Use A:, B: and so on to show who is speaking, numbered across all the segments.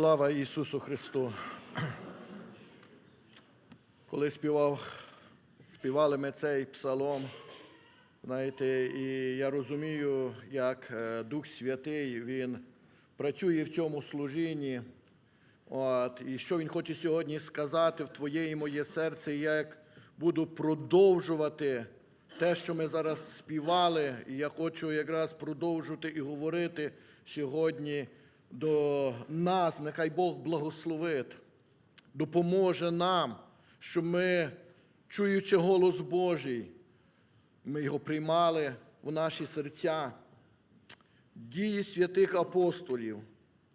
A: Слава Ісусу Христу! Коли співав, співали ми цей псалом, знаєте, і я розумію, як е, Дух Святий Він працює в цьому служінні. От, і що Він хоче сьогодні сказати в Твоє і моє серце, я як буду продовжувати те, що ми зараз співали, і я хочу якраз продовжувати і говорити сьогодні до нас, нехай Бог благословить, допоможе нам, щоб ми, чуючи голос Божий, ми його приймали в наші серця. Дії святих апостолів,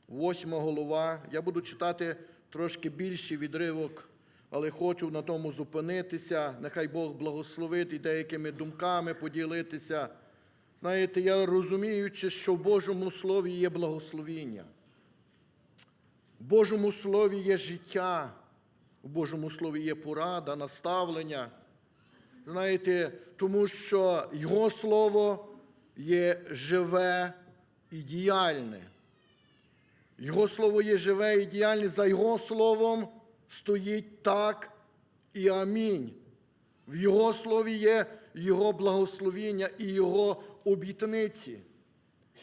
A: восьма голова. Я буду читати трошки більший відривок, але хочу на тому зупинитися. Нехай Бог благословить і деякими думками поділитися. Знаєте, я розуміючи, що в Божому Слові є благословіння. В Божому Слові є життя, в Божому Слові є порада, наставлення. Знаєте, тому що Його Слово є живе і діяльне. Його Слово є живе і діяльне, за Його Словом стоїть так і амінь. В Його Слові є Його благословіння і Його обітниці.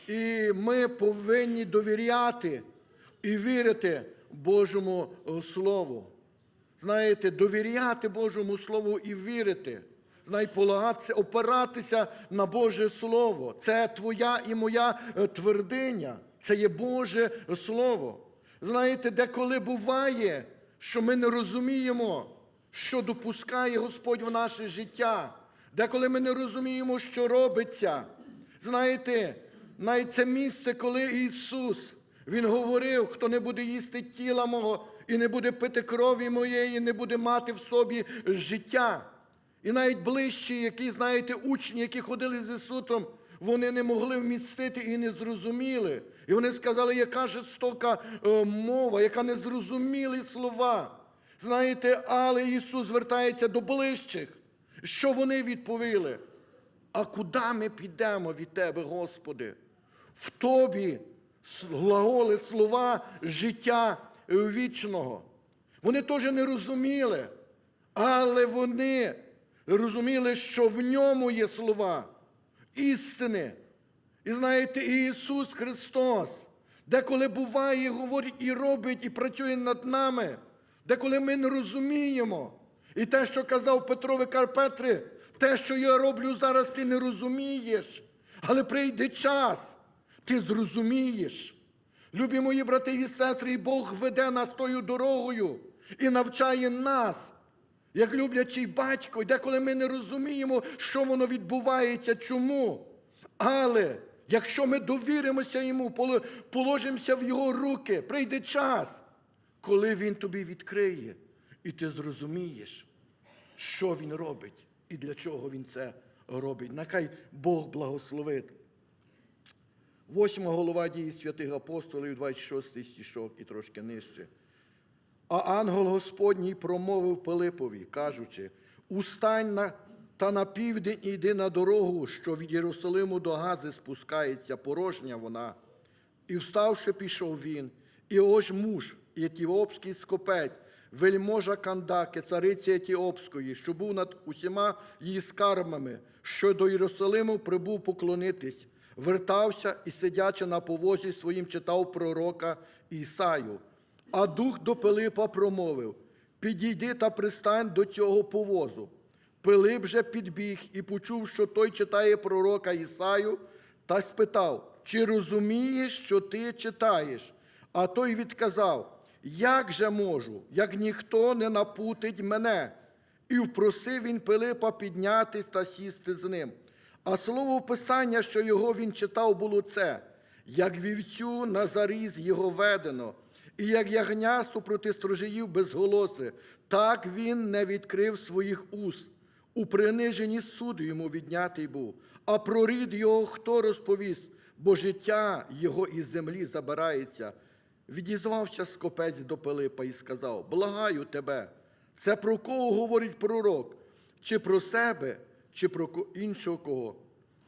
A: І ми повинні довіряти і вірити Божому Слову. Знаєте, довіряти Божому Слову і вірити. Знаєте, полагатися, опиратися на Боже Слово. Це твоя і моя е, твердиня. Це є Боже Слово. Знаєте, деколи буває, що ми не розуміємо, що допускає Господь в наше життя. Деколи ми не розуміємо, що робиться. Знаєте, навіть це місце, коли Ісус, Він говорив, хто не буде їсти тіла мого і не буде пити крові моєї, не буде мати в собі життя. І навіть ближчі, які, знаєте, учні, які ходили з Ісусом, вони не могли вмістити і не зрозуміли. І вони сказали, яка жорстока е, мова, яка незрозумілі слова. Знаєте, але Ісус звертається до ближчих. Що вони відповіли? А куди ми підемо від Тебе, Господи? В Тобі глаголи слова життя вічного. Вони теж не розуміли, але вони розуміли, що в ньому є слова істини. І знаєте, Ісус Христос, деколи буває, говорить і робить, і працює над нами, деколи ми не розуміємо. І те, що казав Петрове Карпетри, те, що я роблю зараз, ти не розумієш. Але прийде час, ти зрозумієш. Любі мої брати і сестри, Бог веде нас тою дорогою і навчає нас, як люблячий батько, деколи ми не розуміємо, що воно відбувається, чому. Але якщо ми довіримося йому, положимося в його руки, прийде час, коли він тобі відкриє, і ти зрозумієш, що він робить і для чого він це робить. Нехай Бог благословить. Восьма голова дії святих апостолів, 26 стішок і трошки нижче. А ангел Господній промовив Пилипові, кажучи: Устань на, та на південь і йди на дорогу, що від Єрусалиму до Гази спускається, порожня вона. І вставши, пішов він, і ось муж, етіопський скопець, вельможа Кандаки, цариці Етіопської, що був над усіма її скарбами, що до Єрусалиму прибув поклонитись, вертався і, сидячи на повозі своїм, читав пророка Ісаю. А дух до Пилипа промовив: Підійди та пристань до цього повозу. Пилип же підбіг і почув, що той читає пророка Ісаю, та спитав, чи розумієш, що ти читаєш? А той відказав: Як же можу, як ніхто не напутить мене? І впросив він Пилипа піднятись та сісти з ним. А слово Писання, що його він читав, було це, як вівцю на заріз його ведено, і як ягня супроти строжиїв безголоси, так він не відкрив своїх уст. У приниженні суду йому віднятий був. А про рід його хто розповість, бо життя його із землі забирається. Відізвався скопець до Пилипа і сказав: Благаю тебе, це про кого говорить пророк, чи про себе, чи про іншого кого.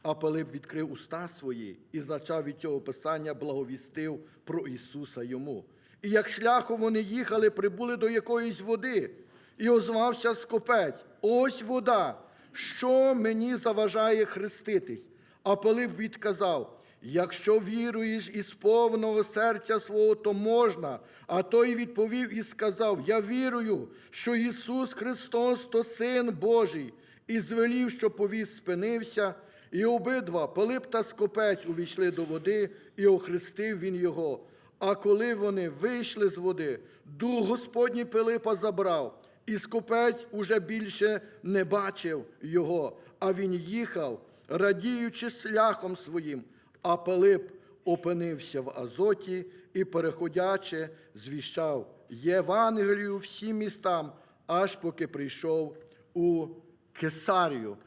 A: А Пилип відкрив уста свої і зачав від цього писання, благовістив про Ісуса йому. і як шляхом вони їхали, прибули до якоїсь води, і озвався скопець. Ось вода, що мені заважає хреститись. А Пилип відказав: якщо віруєш із повного серця свого, то можна. А той відповів і сказав: Я вірую, що Ісус Христос то Син Божий, і звелів, що повіз спинився. І обидва, Пилип та Скопець, увійшли до води, і охрестив він його. А коли вони вийшли з води, дух Господній Пилипа забрав, і Скопець уже більше не бачив його, а він їхав, радіючи шляхом своїм. А Пилип опинився в Азоті і, переходячи, звіщав Євангелію всім містам, аж поки прийшов у Кесарію.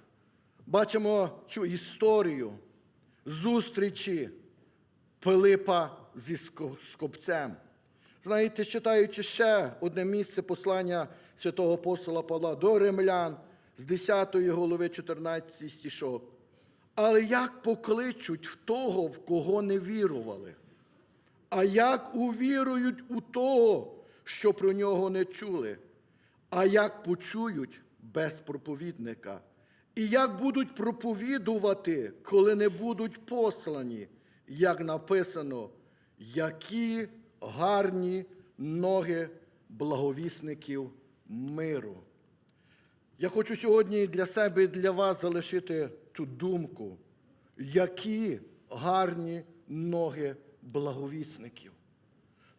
A: Бачимо цю історію зустрічі Пилипа зі Скопцем. Знаєте, читаючи ще одне місце послання святого апостола Павла до римлян з 10 голови 14 стішок. Але як покличуть в того, в кого не вірували? А як увірують у того, що про нього не чули? А як почують без проповідника? І як будуть проповідувати, коли не будуть послані, як написано, які гарні ноги благовісників миру. Я хочу сьогодні для себе і для вас залишити ту думку, які гарні ноги благовісників.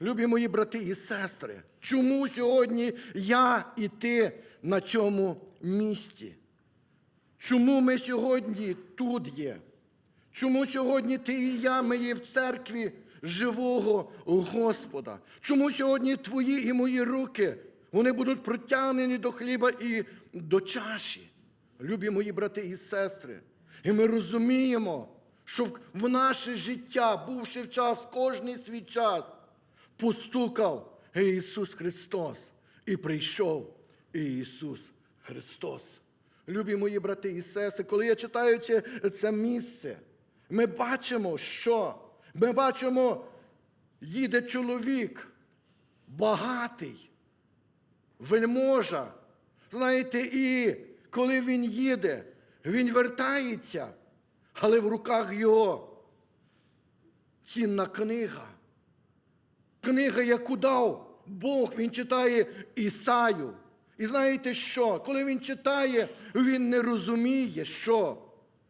A: Любі мої брати і сестри, чому сьогодні я і ти на цьому місці? Чому ми сьогодні тут є? Чому сьогодні ти і я ми є в церкві живого Господа? Чому сьогодні твої і мої руки вони будуть протягнені до хліба і до чаші? Любі мої брати і сестри, і ми розуміємо, що в- наше життя, бувши в час, кожний свій час, постукав Ісус Христос і прийшов Ісус Христос. Любі мої брати і сестри, коли я читаючи це місце, ми бачимо, що ми бачимо, їде чоловік багатий, вельможа. Знаєте, і коли він їде, він вертається, але в руках його цінна книга. Книга, яку дав Бог, він читає Ісаю. І знаєте що? Коли він читає, він не розуміє, що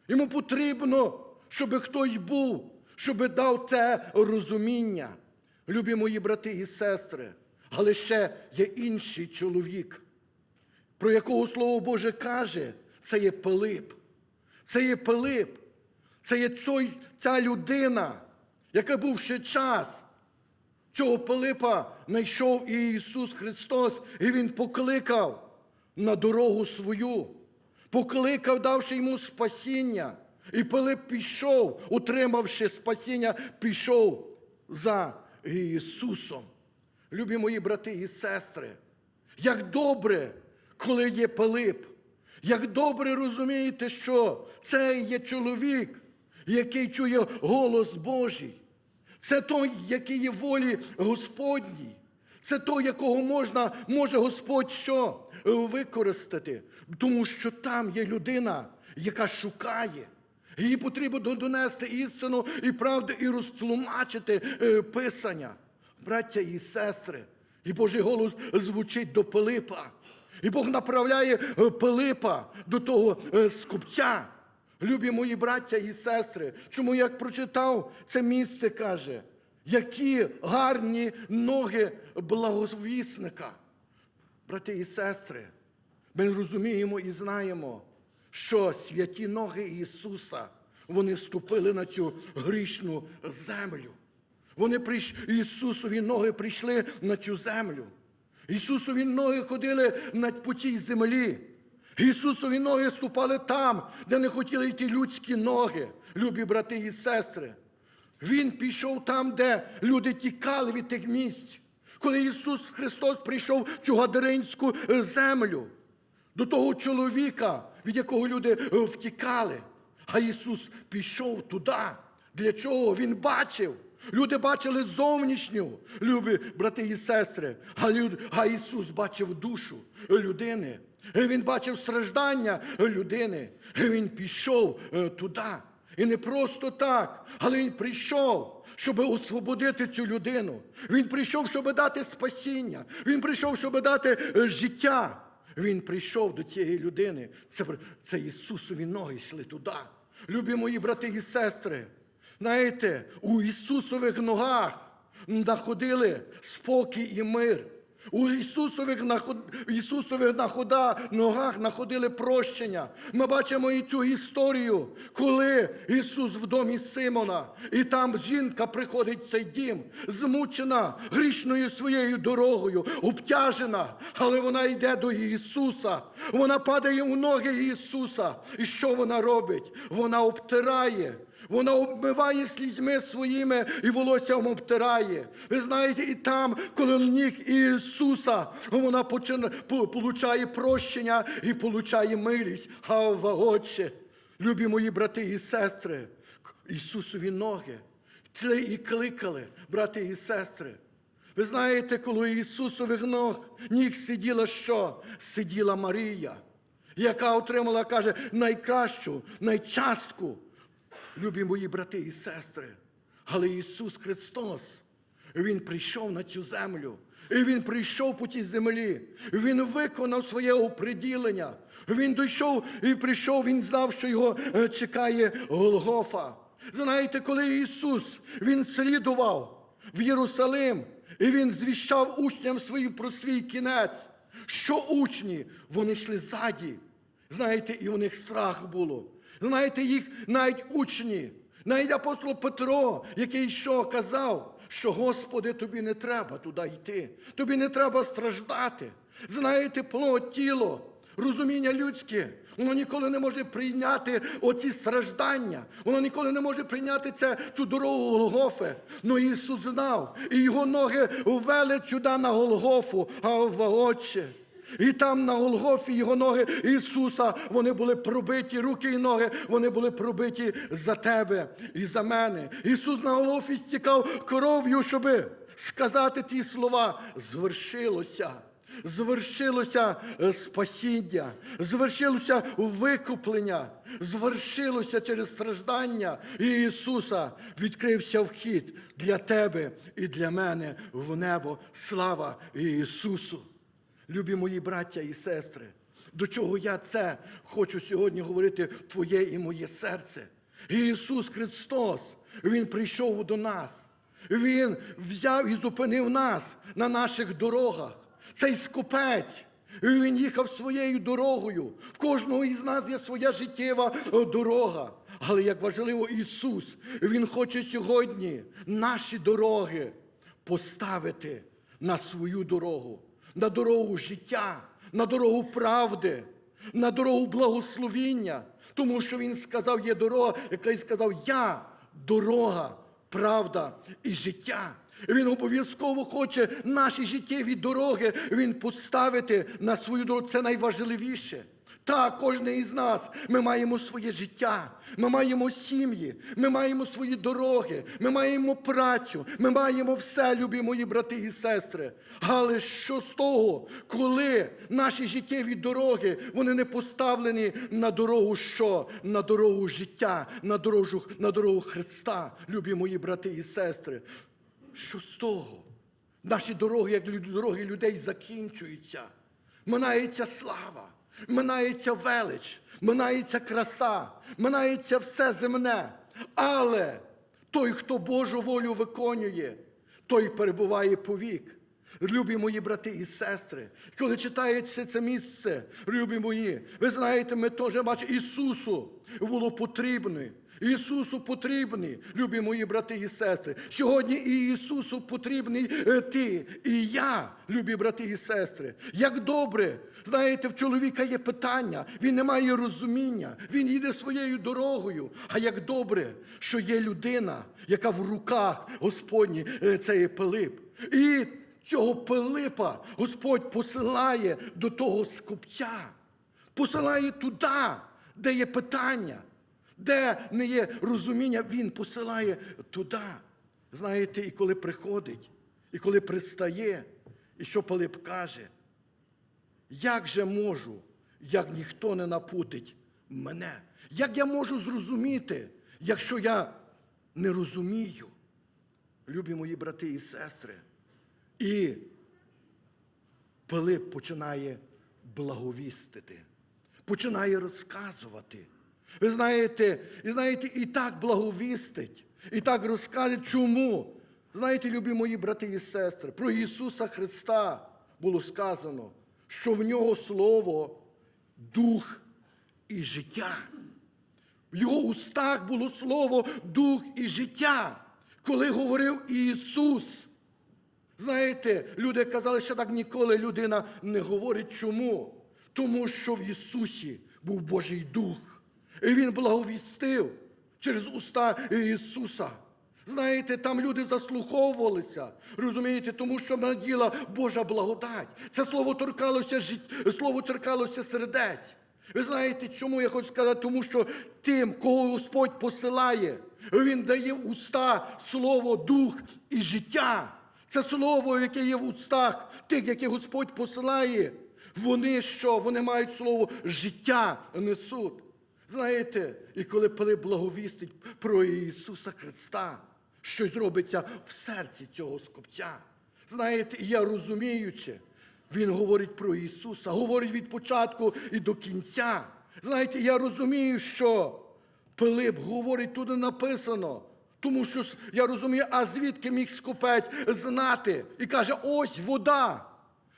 A: йому потрібно, щоб хтось був, щоб дав це розуміння. Любі мої брати і сестри, але ще є інший чоловік, про якого Слово Боже каже, це є Пилип. Це є Пилип. Це є цой, ця людина, яка був ще час. Цього Пилипа знайшов і Ісус Христос, і Він покликав на дорогу свою, покликав, давши йому спасіння. І Пилип пішов, утримавши спасіння, пішов за Ісусом. Любі мої брати і сестри, як добре, коли є Пилип, як добре розумієте, що це є чоловік, який чує голос Божий. Це той, який є волі Господній. Це той, якого можна, може Господь що використати. Тому що там є людина, яка шукає. Їй потрібно донести істину і правду, і розтлумачити е, Писання. Браття і сестри, і Божий голос звучить до Пилипа. І Бог направляє е, Пилипа до того е, скупця. Любі мої браття і сестри, чому як прочитав це місце, каже, які гарні ноги благовісника. Брати і сестри, ми розуміємо і знаємо, що святі ноги Ісуса, вони ступили на цю грішну землю. Вони прийш... Ісусові ноги прийшли на цю землю. Ісусові ноги ходили по цій землі. Ісусові ноги ступали там, де не хотіли йти людські ноги, любі брати і сестри. Він пішов там, де люди тікали від тих місць. Коли Ісус Христос прийшов в цю гадаринську е, землю, до того чоловіка, від якого люди е, втікали. А Ісус пішов туди. Для чого? Він бачив, Люди бачили зовнішню, любі брати і сестри, а, люд, а Ісус бачив душу людини. Він бачив страждання людини. Він пішов е, туди. І не просто так, але він прийшов, щоб освободити цю людину. Він прийшов, щоб дати спасіння. Він прийшов, щоб дати е, життя. Він прийшов до цієї людини. Це, це Ісусові ноги йшли туди. Любі мої брати і сестри, знаєте, у Ісусових ногах знаходили спокій і мир. У Ісусових, наход... Ісусових находа, ногах знаходили прощення. Ми бачимо і цю історію, коли Ісус в домі Симона, і там жінка приходить в цей дім, змучена грішною своєю дорогою, обтяжена, але вона йде до Ісуса. Вона падає у ноги Ісуса. І що вона робить? Вона обтирає. Вона обмиває слізьми своїми і волоссям обтирає. Ви знаєте, і там, коли ніг Ісуса, вона почина, по- получає прощення і получає милість. Гава, Отче, любі мої брати і сестри, Ісусові ноги. Це і кликали, брати і сестри. Ви знаєте, коли Ісусових ног ніг сиділа що? Сиділа Марія, яка отримала, каже, найкращу, найчастку любі мої брати і сестри, але Ісус Христос, Він прийшов на цю землю. І Він прийшов по тій землі. Він виконав своє оприділення. Він дійшов і прийшов, він знав, що його е, чекає Голгофа. Знаєте, коли Ісус Він слідував в Єрусалим, і Він звіщав учням своїм про свій кінець, що учні вони йшли ззаді. Знаєте, і у них страх було. Знаєте, їх навіть учні, навіть апостол Петро, який що казав, що Господи, тобі не треба туди йти, тобі не треба страждати. Знаєте, плоть, тіло, розуміння людське, воно ніколи не може прийняти оці страждання, воно ніколи не може прийняти це, цю дорогу Голгофи. Ну Ісус знав, і його ноги ввели сюди на Голгофу, а в Отче. І там на Голгофі його ноги Ісуса, вони були пробиті, руки і ноги, вони були пробиті за тебе і за мене. Ісус на Голгофі стікав кров'ю, щоби сказати ті слова. Звершилося. Звершилося е, спасіння, звершилося викуплення, звершилося через страждання і Ісуса. Відкрився вхід для тебе і для мене в небо. Слава Ісусу! Любі мої браття і сестри, до чого я це хочу сьогодні говорити твоє і моє серце. Ісус Христос, Він прийшов до нас. Він взяв і зупинив нас на наших дорогах. Цей скупець. Він їхав своєю дорогою. В кожного із нас є своя життєва е, дорога. Але як важливо Ісус, Він хоче сьогодні наші дороги поставити на свою дорогу, на дорогу життя, на дорогу правди, на дорогу благословіння. Тому що Він сказав, є дорога, яка й сказав, я дорога, правда і життя. Він обов'язково хоче наші життєві дороги він поставити на свою дорогу. Це найважливіше. Так, кожен із нас ми маємо своє життя, ми маємо сім'ї, ми маємо свої дороги, ми маємо працю, ми маємо все, любі мої брати і сестри. Але що з того, коли наші життєві дороги вони не поставлені на дорогу що? На дорогу життя, на дорогу, на дорогу Христа, любі мої брати і сестри. Що з того? Наші дороги, як дороги людей, закінчуються. Минається слава, минається велич, минається краса, минається все земне. Але той, хто Божу волю виконує, той перебуває повік. Любі мої брати і сестри, коли читається це місце, любі мої, ви знаєте, ми теж бачимо, Ісусу було потрібно. Ісусу потрібні, любі мої брати і сестри. Сьогодні і Ісусу потрібний е, ти і я, любі брати і сестри. Як добре, знаєте, в чоловіка є питання, він не має розуміння, він їде своєю дорогою. А як добре, що є людина, яка в руках Господні е, це є Пилип. І цього Пилипа Господь посилає до того скупця, посилає туди, де є питання. Де не є розуміння, він посилає туди. Знаєте, і коли приходить, і коли пристає, і що Пилип каже, як же можу, як ніхто не напутить мене? Як я можу зрозуміти, якщо я не розумію? Любі мої брати і сестри. І Пилип починає благовістити, починає розказувати. Ви знаєте, і знаєте, і так благовістить, і так розказує. Чому? Знаєте, любі мої брати і сестри, про Ісуса Христа було сказано, що в нього Слово, дух і життя. В його устах було слово дух і життя, коли говорив Ісус. Знаєте, люди казали, що так ніколи людина не говорить. Чому? Тому що в Ісусі був Божий Дух. І Він благовістив через уста Ісуса. Знаєте, там люди заслуховувалися, розумієте, тому що наділа Божа благодать. Це слово торкалося жит... слово торкалося сердець. Ви знаєте, чому я хочу сказати? Тому що тим, кого Господь посилає, Він дає в уста слово, дух і життя. Це слово, яке є в устах тих, які Господь посилає. Вони що? Вони мають слово життя несуть. Знаєте, і коли Пилип благовістить про Ісуса Христа, щось робиться в серці цього скопця. Знаєте, і я розуміючи, він говорить про Ісуса, говорить від початку і до кінця. Знаєте, я розумію, що Пилип говорить туди написано. Тому що я розумію, а звідки міг скупець знати? І каже: ось вода.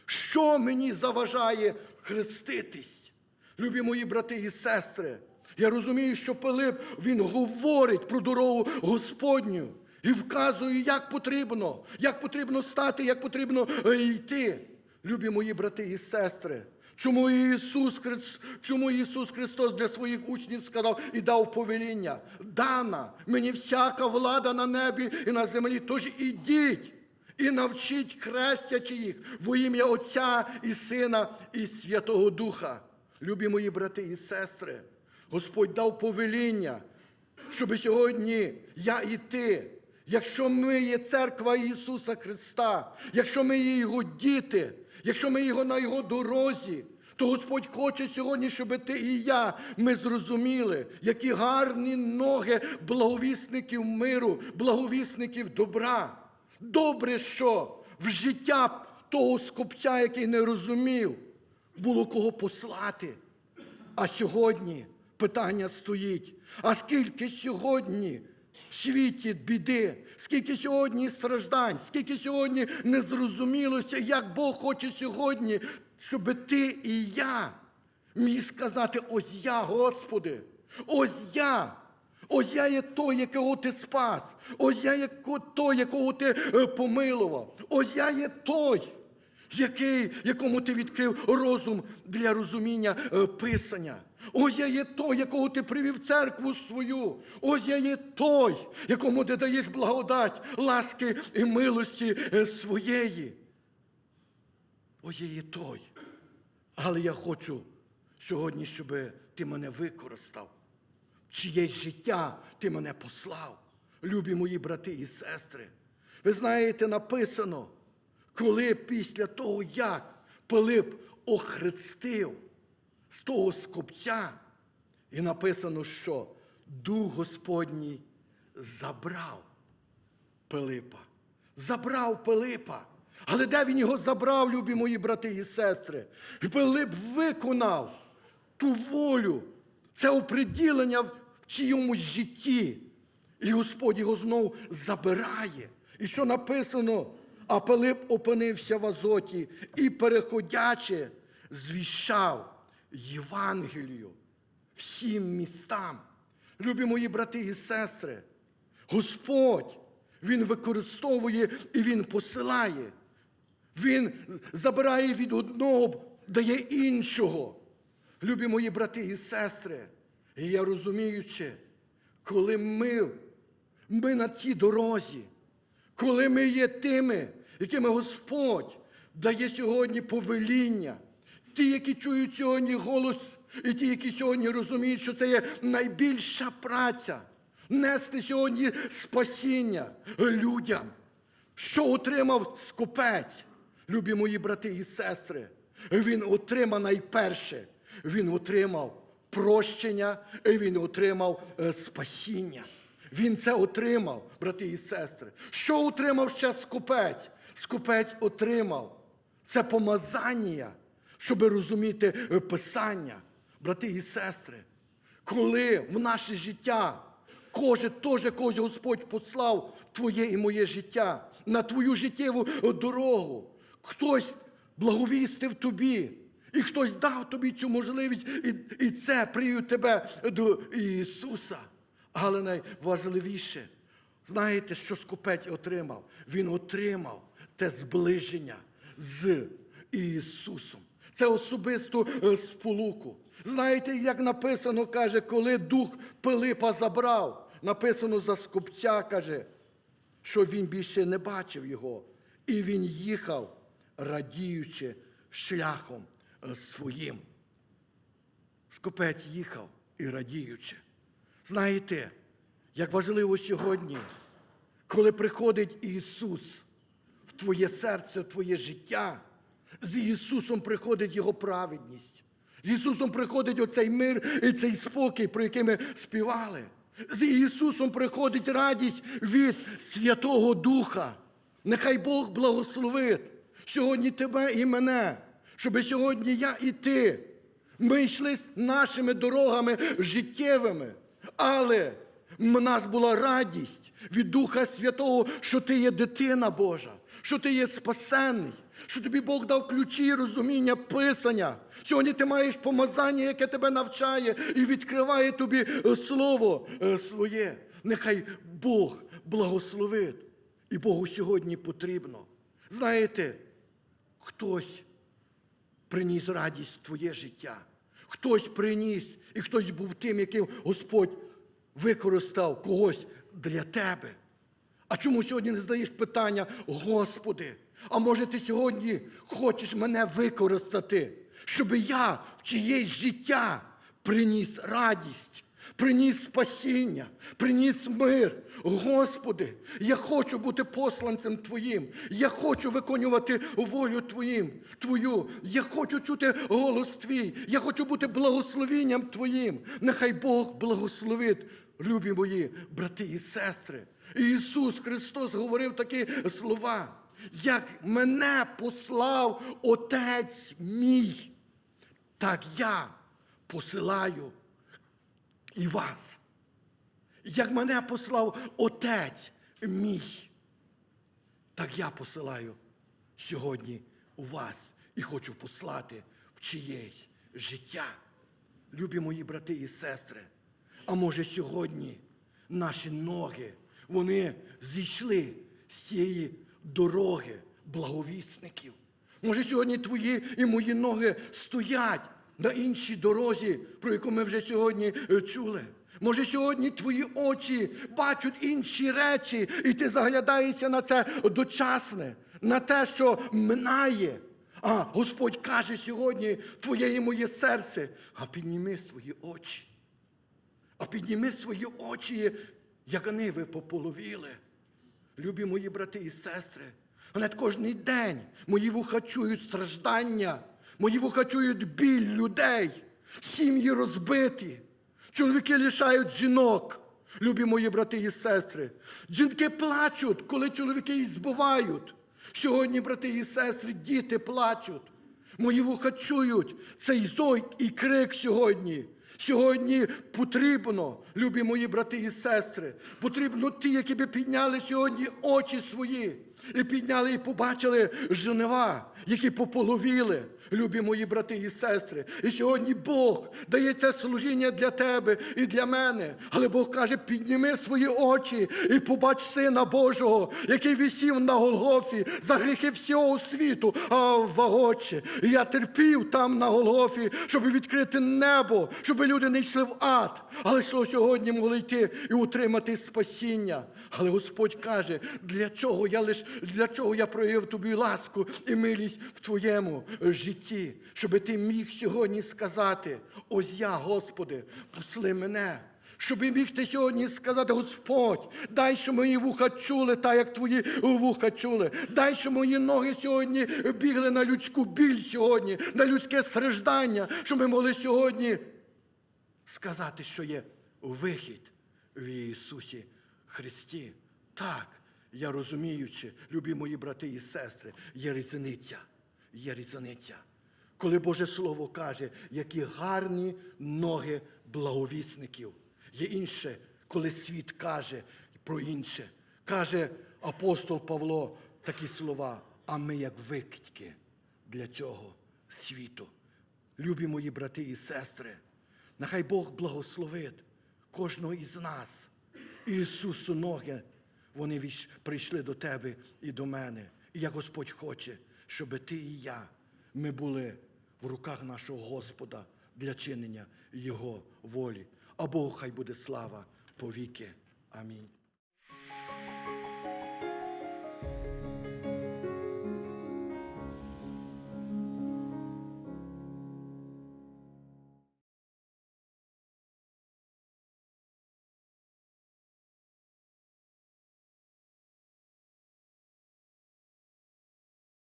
A: Що мені заважає хреститись? Любі мої брати і сестри, я розумію, що Пилип він говорить про дорогу Господню і вказує, як потрібно, як потрібно стати, як потрібно е, йти. Любі мої брати і сестри. Чому Ісус, Христ, чому Ісус Христос для своїх учнів сказав і дав повеління? Дана мені всяка влада на небі і на землі. Тож ідіть і навчіть хрестячи їх во ім'я Отця і Сина і Святого Духа. Любі мої брати і сестри, Господь дав повеління, щоб сьогодні я і ти, якщо ми є церква Ісуса Христа, якщо ми є Його діти, якщо ми Його на Його дорозі, то Господь хоче сьогодні, щоб ти і я ми зрозуміли, які гарні ноги благовісників миру, благовісників добра. Добре, що в життя того скопця, який не розумів, було кого послати. А сьогодні питання стоїть: а скільки сьогодні в світі біди, скільки сьогодні страждань, скільки сьогодні незрозумілості, як Бог хоче сьогодні, щоб ти і я міг сказати: ось я, Господи, ось я. Ось я є той, якого ти спас. Ось я є той, якого ти е, помилував. Ось я є той, який, якому ти відкрив розум для розуміння е, Писання. Ось я є той, якого ти привів церкву свою. Ось я є той, якому ти даєш благодать, ласки і милості е, своєї. Ось я є той. Але я хочу сьогодні, щоб ти мене використав чиєсь життя ти мене послав, любі мої брати і сестри. Ви знаєте, написано, коли після того, як Пилип охрестив з того скопця, і написано, що Дух Господній забрав Пилипа. Забрав Пилипа. Але де він його забрав, любі мої брати і сестри? Пилип виконав ту волю, це оприділення в чиємусь житті. І Господь його знов забирає. І що написано? А Пилип опинився в Азоті і, переходячи, звіщав Євангелію всім містам. Любі мої брати і сестри, Господь, Він використовує і Він посилає. Він забирає від одного, дає іншого. Любі мої брати і сестри, і я розуміючи, коли ми, ми на цій дорозі, коли ми є тими, якими Господь дає сьогодні повеління, ті, які чують сьогодні голос, і ті, які сьогодні розуміють, що це є найбільша праця. нести сьогодні спасіння людям. Що отримав скупець, любі мої брати і сестри? Він отримав найперше, він отримав прощення, і він отримав е, спасіння. Він це отримав, брати і сестри. Що отримав ще скупець? Скупець отримав це помазання, щоб розуміти е, Писання, брати і сестри. Коли в наше життя кожен теж кожен Господь послав твоє і моє життя, на твою життєву е, дорогу, хтось благовістив тобі, і хтось дав тобі цю можливість, і, і це привів тебе до Ісуса. Але найважливіше, знаєте, що скупець отримав? Він отримав те зближення з Ісусом. Це особисту е, сполуку. Знаєте, як написано, каже, коли дух Пилипа забрав, написано за скупця, каже, що він більше не бачив його. І він їхав, радіючи шляхом е, своїм. Скопець їхав і радіючи. Знаєте, як важливо сьогодні, коли приходить Ісус в твоє серце, в твоє життя, з Ісусом приходить Його праведність. З Ісусом приходить оцей мир і цей спокій, про який ми співали. З Ісусом приходить радість від Святого Духа. Нехай Бог благословить сьогодні тебе і мене, щоб сьогодні я і ти. Ми йшли нашими дорогами життєвими, але в нас була радість від Духа Святого, що ти є дитина Божа, що ти є спасенний, що тобі Бог дав ключі розуміння Писання. Сьогодні ти маєш помазання, яке тебе навчає і відкриває тобі е, слово е, своє. Нехай Бог благословить. І Богу сьогодні потрібно. Знаєте, хтось приніс радість в твоє життя. Хтось приніс, і хтось був тим, яким Господь використав когось для тебе. А чому сьогодні не задаєш питання, Господи, а може ти сьогодні хочеш мене використати, щоб я в чиєсь життя приніс радість, приніс спасіння, приніс мир. Господи, я хочу бути посланцем Твоїм. Я хочу виконувати волю Твоїм, Твою. Я хочу чути голос Твій. Я хочу бути благословенням Твоїм. Нехай Бог благословить, любі мої брати і сестри. Ісус Христос говорив такі слова. Як мене послав Отець мій, так я посилаю і вас. Як мене послав Отець мій, так я посилаю сьогодні у вас і хочу послати в чиєсь життя. Любі мої брати і сестри, а може сьогодні наші ноги, вони зійшли з цієї дороги благовісників. Може, сьогодні твої і мої ноги стоять на іншій дорозі, про яку ми вже сьогодні е, чули. Може, сьогодні твої очі бачать інші речі, і ти заглядаєшся на це дочасне, на те, що минає. А Господь каже сьогодні твоє і моє серце, а підніми свої очі. А підніми свої очі, як вони ви пополовіли. Любі мої брати і сестри, навіть кожен день мої вуха чують страждання, мої вуха чують біль людей, сім'ї розбиті, чоловіки лишають жінок. Любі мої брати і сестри, жінки плачуть, коли чоловіки їх збивають. Сьогодні, брати і сестри, діти плачуть. Мої вуха чують цей зой і крик сьогодні. Сьогодні потрібно, любі мої брати і сестри, потрібно ті, які би підняли сьогодні очі свої і підняли і побачили жнива, які пополовіли. Любі мої брати і сестри, і сьогодні Бог дає це служіння для тебе і для мене. Але Бог каже: підніми свої очі і побач Сина Божого, який висів на Голгофі за гріхи всього світу. А вагоче, я терпів там на Голгофі, щоб відкрити небо, щоб люди не йшли в ад, але що сьогодні могли йти і утримати спасіння. Але Господь каже, для чого я лиш для чого я проявив тобі ласку і милість в твоєму житті, щоб ти міг сьогодні сказати: ось я, Господи, посли мене, Щоб міг ти сьогодні сказати, Господь, дай, що мої вуха чули, так як твої вуха чули. Дай, що мої ноги сьогодні бігли на людську біль сьогодні, на людське страждання, щоб ми могли сьогодні сказати, що є вихід в Ісусі Христі. Так, я розуміючи, любі мої брати і сестри, є різниця. Є різниця. Коли Боже Слово каже, які гарні ноги благовісників. Є інше, коли світ каже про інше. Каже апостол Павло такі слова, а ми як викидьки для цього світу. Любі мої брати і сестри, нехай Бог благословить кожного із нас. Ісусу ноги, вони прийшли до тебе і до мене. І як Господь хоче, щоб ти і я, ми були в руках нашого Господа для чинення Його волі. А Богу хай буде слава повіки. Амінь.